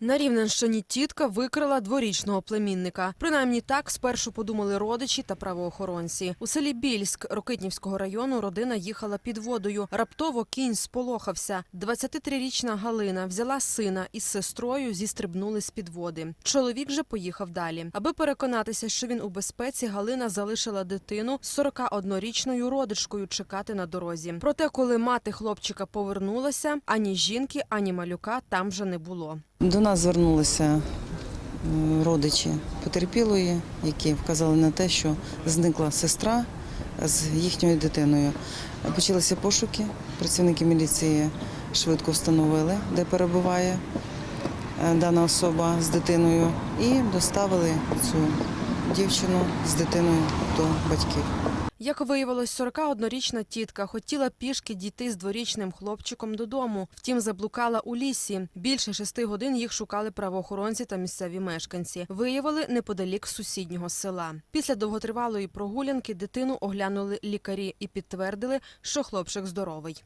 На Рівненщині тітка викрала дворічного племінника. Принаймні так спершу подумали родичі та правоохоронці. У селі Більськ Рокитнівського району родина їхала під водою. Раптово кінь сполохався. 23-річна Галина взяла сина із сестрою зістрибнули з під води. Чоловік же поїхав далі. Аби переконатися, що він у безпеці, Галина залишила дитину з 41-річною родичкою чекати на дорозі. Проте, коли мати хлопчика повернулася, ані жінки, ані малюка там вже не було. До нас звернулися е, родичі потерпілої, які вказали на те, що зникла сестра з їхньою дитиною. Почалися пошуки. Працівники міліції швидко встановили, де перебуває е, дана особа з дитиною, і доставили цю дівчину з дитиною до батьків. Як виявилось, 41-річна тітка хотіла пішки дійти з дворічним хлопчиком додому. Втім, заблукала у лісі. Більше шести годин їх шукали правоохоронці та місцеві мешканці. Виявили неподалік сусіднього села. Після довготривалої прогулянки дитину оглянули лікарі і підтвердили, що хлопчик здоровий.